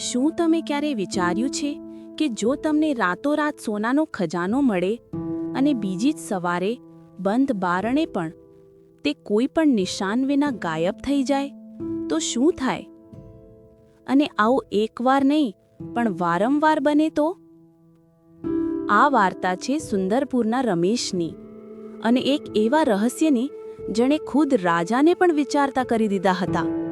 શું તમે ક્યારે વિચાર્યું છે કે જો તમને રાતોરાત સોનાનો ખજાનો મળે અને બીજી જ સવારે બંધ બારણે પણ તે કોઈ પણ નિશાન વિના ગાયબ થઈ જાય, તો શું થાય? અને આવું એકવાર નહીં, પણ વારંવાર બને તો? આ વાર્તા છે સુંદરપુરના રમેશની અને એક એવા રહસ્યની જેણે ખુદ રાજાને પણ વિચારતા કરી દીધા હતા.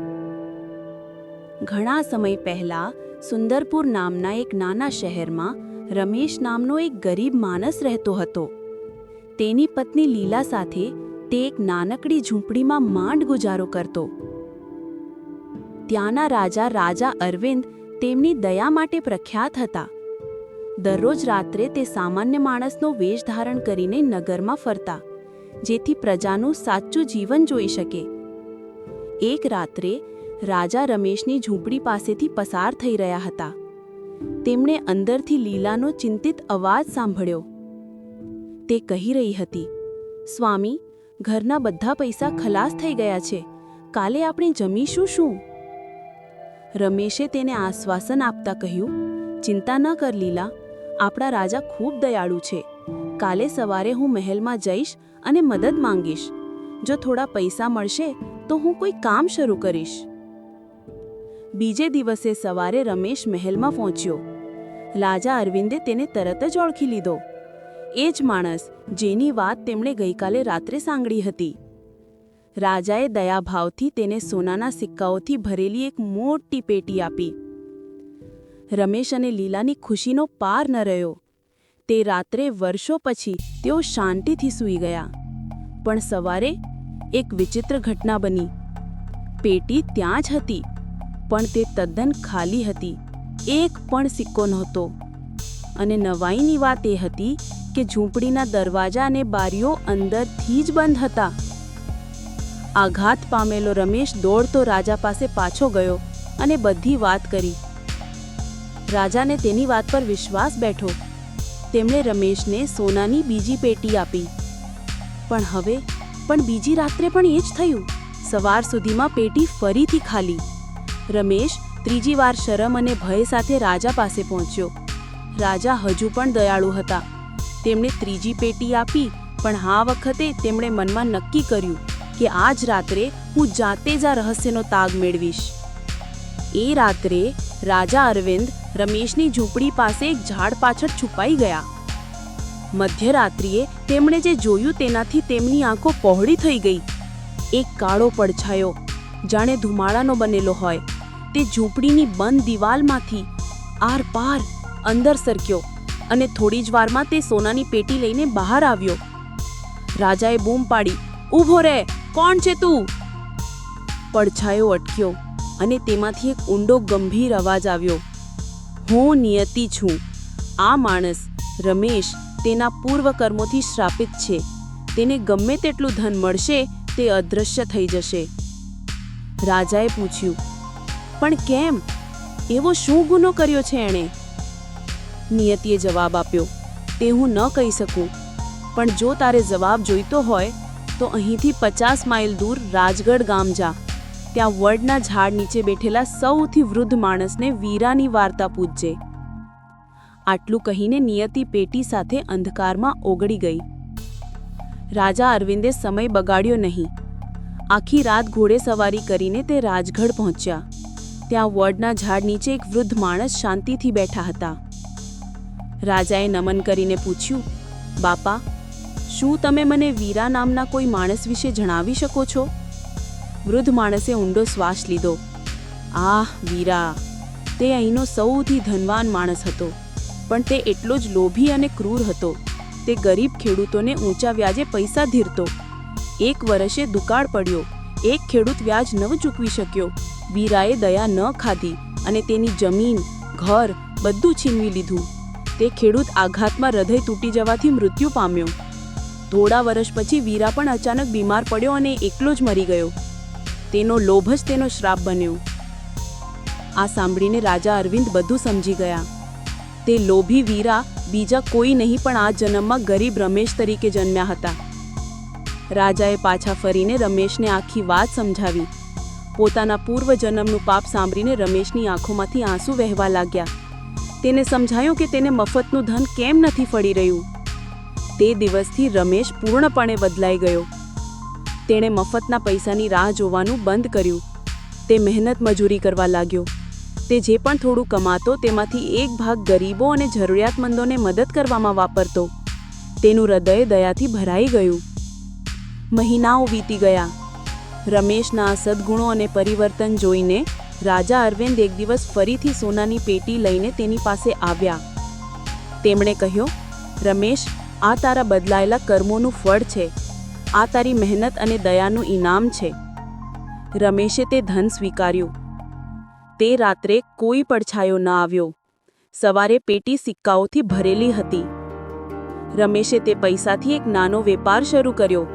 ઘણા સમય પહેલા સુંદરપુર નામના એક નાના શહેરમાં રમેશ નામનો એક ગરીબ માણસ રહેતો હતો. તેની પત્ની લીલા સાથે તે એક નાનકડી ઝૂંપડીમાં માંડ ગુજારો કરતો. ત્યાંના રાજા રાજા અરવિંદ તેમની દયા માટે પ્રખ્યાત હતા. દરરોજ રાત્રે તે સામાન્ય માણસનો વેશ ધારણ કરીને નગરમાં ફરતા, જેથી પ્રજાનું સાચું જીવન જોઈ શકે. એક રાત્રે રાજા રમેશની ઝૂંપડી પાસેથી પસાર થઈ રહ્યા હતા. તેમણે અંદરથી લીલાનો ચિંતિત અવાજ સાંભળ્યો. તે કહી રહી હતી, સ્વામી, ઘરના બધા પૈસા ખલાસ થઈ ગયા છે. કાલે આપણે જમીશું શું? રમેશે તેને આશ્વાસન આપતા કહ્યું, ચિંતા ન કર લીલા, આપણા રાજા ખૂબ દયાળુ છે. કાલે સવારે હું મહેલમાં જઈશ અને મદદ માંગીશ. જો થોડા પૈસા મળશે તો હું કોઈ કામ શરૂ કરીશ. બીજે દિવસે સવારે રમેશ મહેલમાં પહોંચ્યો. લાજા અરવિંદે તેને તરત જ ઓળખી લીધો. એ જ માણસ જેની વાત તેમણે ગઈકાલે રાત્રે સાંગળી હતી. રાજાએ દયાભાવથી તેને સોનાના સિક્કાઓથી ભરેલી એક મોટી પેટી આપી. રમેશ અને લીલાની ખુશીનો પાર ન રહ્યો. તે રાત્રે વર્ષો પછી તેઓ શાંતિથી સૂઈ ગયા. પણ સવારે એક વિચિત્ર ઘટના બની. પેટી ત્યાં જ હતી. પણ તે તદ્દન ખાલી હતી, એક પણ સિક્કો નહોતો. અને નવાઈની વાત એ હતી કે ઝૂંપડીના દરવાજા અને બારીઓ અંદરથી જ બંધ હતા. આઘાત પામેલો રમેશ દોડતો રાજા પાસે પાછો ગયો અને બધી વાત કરી. રાજાને તેની વાત પર વિશ્વાસ બેઠો. તેમણે રમેશને સોનાની બીજી પેટી આપી. પણ હવે, પણ બીજી રાત્રે પણ એ જ થયું. સવાર સુધીમાં પેટી ફરીથી ખાલી. રમેશ ત્રીજી વાર શરમ અને ભય સાથે રાજા પાસે પહોંચ્યો. રાજા હજુ પણ દયાળુ હતા. તેમણે ત્રીજી પેટી આપી, પણ આ વખતે તેમણે મનમાં નક્કી કર્યું કે આજ રાત્રે હું જાતે જ આ રહસ્યનો તાગ મેળવીશ. એ રાત્રે રાજા અરવિંદ રમેશની ઝૂંપડી પાસે એક ઝાડ પાછળ છુપાઈ ગયા. મધ્યરાત્રિએ તેમણે જે જોયું તેનાથી તેમની આંખો પહોળી થઈ ગઈ. એક કાળો પડછાયો, જાણે ધુમાડાનો બનેલો હોય. તે ઝૂંપડીની બંધ દિવાલમાંથી આર પાર અંદર સરક્યો અને થોડી જ વારમાં તે સોનાની પેટી લઈને બહાર આવ્યો. રાજાએ બૂમ પાડી, ઊભો રહે, કોણ છે તું? પડછાયો અટક્યો અને તેમાંથી એક ઊંડો ગંભીર અવાજ આવ્યો, હું નિયતિ છું. આ માણસ રમેશ તેના પૂર્વ કર્મોથી શ્રાપિત છે. તેને ગમે તેટલું ધન મળશે, તે અદૃશ્ય થઈ જશે. રાજાએ પૂછ્યું પણ કેમ? એવો શું ગુનો કર્યો છે એણે? નિયતિએ જવાબ આપ્યો, તે હું ન કહી શકું. પણ જો તારે જવાબ જોઈતો હોય, તો અહીંથી પચાસ માઇલ દૂર રાજગઢ ગામ જા. ત્યાં વડના ઝાડ નીચે બેઠેલા સૌથી વૃદ્ધ માણસને વીરાની વાર્તા પૂછજે આટલું કહીને નિયતિ પેટી સાથે અંધકારમાં ઓગળી ગઈ. રાજા અરવિંદે સમય બગાડ્યો નહીં. આખી રાત ઘોડે સવારી કરીને તે રાજગઢ પહોંચ્યા. ત્યાં વડના ઝાડ નીચે એક વૃદ્ધ માણસ શાંતિથી બેઠા હતા. રાજાએ નમન કરીને પૂછ્યું, બાપા, શું તમે મને વીરા નામના કોઈ માણસ વિશે જણાવી શકો છો? વૃદ્ધ માણસે ઊંડો શ્વાસ લીધો. આહ, વીરા, તે અહીંનો સૌથી ધનવાન માણસ હતો, પણ તે એટલો જ લોભી અને ક્રૂર હતો. તે ગરીબ ખેડૂતોને ઊંચા વ્યાજે પૈસા ધીરતો. એક વર્ષે દુકાળ પડ્યો. એક ખેડૂત વ્યાજ ન ચૂકવી શક્યો. વીરાએ દયા ન ખાધી અને તેની જમીન, ઘર બધું છીનવી લીધું. તે ખેડૂત આઘાતમાં હૃદય તૂટી જવાથી મૃત્યુ પામ્યો. થોડા વર્ષ પછી વીરા પણ અચાનક બીમાર પડ્યો અને એકલો જ મરી ગયો. તેનો લોભ જ તેનો શ્રાપ બન્યો. આ સાંભળીને રાજા અરવિંદ બધું સમજી ગયા. તે લોભી વીરા બીજા કોઈ નહીં પણ આ જન્મમાં ગરીબ રમેશ તરીકે જન્મ્યા હતા. રાજાએ પાછા ફરીને રમેશને આખી વાત સમજાવી. પોતાના પૂર્વજન્મનું પાપ સાંભળીને રમેશની આંખોમાંથી આંસુ વહેવા લાગ્યા. તેને સમજાયું કે તેને મફતનું ધન કેમ નથી ફળી રહ્યું? તે દિવસથી રમેશ પૂર્ણપણે બદલાઈ ગયો. તેણે મફતના પૈસાની રાહ જોવાનું બંધ કર્યું. તે મહેનત મજૂરી કરવા લાગ્યો. તે જે પણ થોડું કમાતો તેમાંથી એક ભાગ ગરીબો અને જરૂરિયાતમંદોને મદદ કરવામાં વાપરતો. તેનું હૃદય દયાથી ભરાઈ ગયું. મહિનાઓ વીતી ગયા. રમેશના સદગુણો અને પરિવર્તન જોઈને રાજા અરવિંદ એક દિવસ ફરીથી સોનાની પેટી લઈને તેની પાસે આવ્યા. તેમણે કહ્યું, રમેશ, આ તારા બદલાયેલા કર્મોનું ફળ છે. આ તારી મહેનત અને દયાનું ઇનામ છે. રમેશે તે ધન સ્વીકાર્યું. તે રાત્રે કોઈ પડછાયો ન આવ્યો. સવારે પેટી સિક્કાઓથી ભરેલી હતી. રમેશે તે પૈસાથી એક નાનો વેપાર શરૂ કર્યો.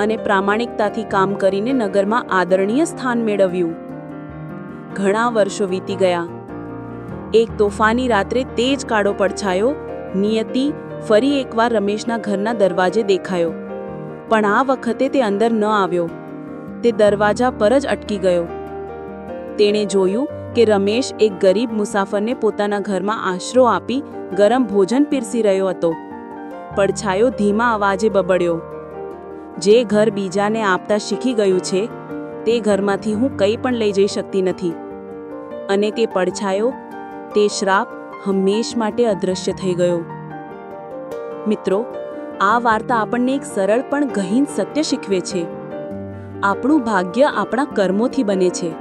અને પ્રામાણિકતાથી કામ કરીને નગરમાં આદરણીય સ્થાન મેળવ્યું. ઘણા વર્ષો વીતી ગયા. એક તોફાની રાત્રે તે જ કાળો પડછાયો, નિયતિ, ફરી એકવાર રમેશના ઘરના દરવાજે દેખાયો. પણ આ વખતે તે અંદર ન આવ્યો. તે દરવાજા પર જ અટકી ગયો. તેણે જોયું કે રમેશ એક ગરીબ મુસાફરને પોતાના ઘરમાં આશરો આપી ગરમ ભોજન પીરસી રહ્યો હતો. પડછાયો ધીમા અવાજે બબડ્યો. જે ઘર બીજાને આપતા શીખી ગયું છે, તે ઘરમાંથી હું કંઈ પણ લઈ જઈ શકતી નથી. અને તે પડછાયો, તે શ્રાપ હંમેશ માટે અદૃશ્ય થઈ ગયો. મિત્રો, આ વાર્તા આપણને એક સરળ પણ ગહીન સત્ય શીખવે છે. આપણું ભાગ્ય આપણા કર્મોથી બને છે.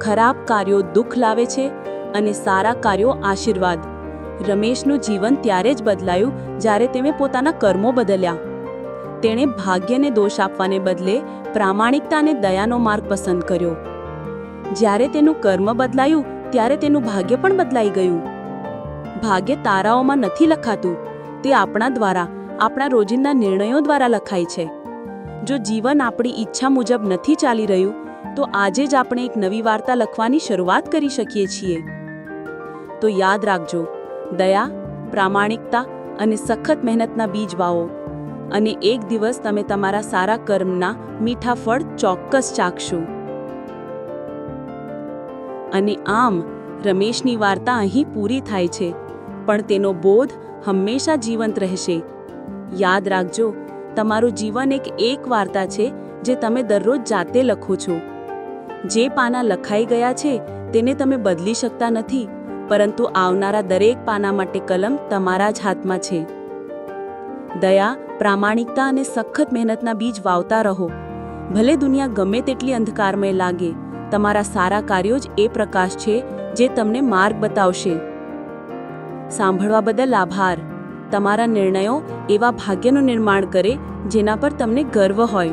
ખરાબ કાર્યો દુઃખ લાવે છે અને સારા કાર્યો આશીર્વાદ. રમેશનું જીવન ત્યારે જ બદલાયું જ્યારે તેણે પોતાના કર્મો બદલ્યા. તેણે ભાગ્યને દોષ આપવાને બદલે પ્રામાણિકતા અને દયાનો માર્ગ પસંદ કર્યો. જ્યારે તેનું કર્મ બદલાયું, ત્યારે તેનું ભાગ્ય પણ બદલાઈ ગયું. ભાગ્ય તારાઓમાં નથી લખાતું, તે આપણા દ્વારા, આપણા રોજિંદા નિર્ણયો દ્વારા લખાય છે. જો જીવન આપણી ઈચ્છા મુજબ નથી ચાલી રહ્યું, તો આજે જ આપણે એક નવી વાર્તા લખવાની શરૂઆત કરી શકીએ છીએ. તો યાદ રાખજો, દયા, પ્રામાણિકતા અને સખત મહેનતના બીજ વાવો. અને એક દિવસ તમે તમારા સારા કર્મના મીઠા ફળ ચોક્કસ ચાખશો. અને આમ રમેશની વાર્તા અહીં પૂરી થાય છે, પણ તેનો બોધ હંમેશા જીવંત રહેશે. યાદ રાખજો, તમારું જીવન એક એક વાર્તા છે, જે તમે દરરોજ જાતે લખો છો. જે પાના લખાઈ ગયા છે, તેને તમે બદલી શકતા નથી, પરંતુ આવનારા દરેક પાના માટે કલમ તમારા જ હાથમાં છે. દયા પ્રામાણિકતા અને સખત મહેનતના બીજ વાવતા રહો. ભલે દુનિયા ગમે તેટલી અંધકારમય લાગે, તમારા સારા કાર્યો જ એ પ્રકાશ છે જે તમને માર્ગ બતાવશે. સાંભળવા બદલ આભાર. તમારા નિર્ણયો એવા ભાગ્યનું નિર્માણ કરે, જેના પર તમને ગર્વ હોય.